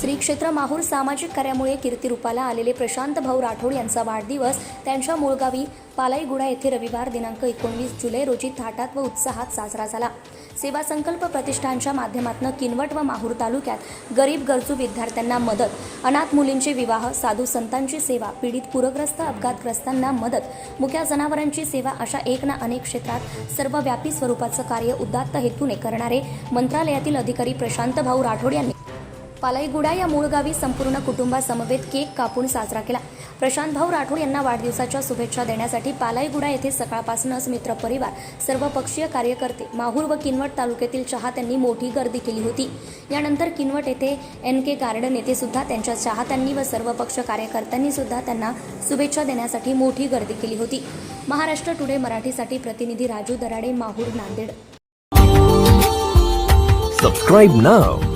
श्री क्षेत्र माहूर सामाजिक कार्यामुळे कीर्तिरूपाला आलेले प्रशांत भाऊ राठोड यांचा वाढदिवस त्यांच्या मूळगावी पालाईगुडा येथे रविवार दिनांक एकोणवीस जुलै रोजी थाटात व उत्साहात साजरा झाला. सेवा संकल्प प्रतिष्ठानच्या माध्यमातून किनवट व माहूर तालुक्यात गरीब गरजू विद्यार्थ्यांना मदत अनाथ मुलींचे विवाह साधू संतांची सेवा पीडित पूरग्रस्त अपघातग्रस्तांना मदत मुक्या जनावरांची सेवा अशा एक ना अनेक क्षेत्रात सर्वव्यापी स्वरूपाचं कार्य उदात्त हेतूने करणारे मंत्रालयातील अधिकारी प्रशांत भाऊ राठोड यांनी पालाईगुडा या मूळ गावी संपूर्ण कुटुंबासमवेत केक कापून साजरा केला. प्रशांत भाऊ राठोड यांना वाढदिवसाच्या शुभेच्छा देण्यासाठी पालाईगुडा येथे सकाळपासूनच मित्रपरिवार सर्वपक्षीय कार्यकर्ते माहूर व किनवट तालुक्यातील चाहत्यांनी मोठी गर्दी केली होती. यानंतर किनवट येथे एन के गार्डन येथे सुद्धा त्यांच्या चाहत्यांनी व सर्वपक्ष कार्यकर्त्यांनी सुद्धा त्यांना शुभेच्छा देण्यासाठी मोठी गर्दी केली होती. महाराष्ट्र टुडे मराठीसाठी प्रतिनिधी राजू दराडे माहूर नांदेड. सबस्क्राईब नाव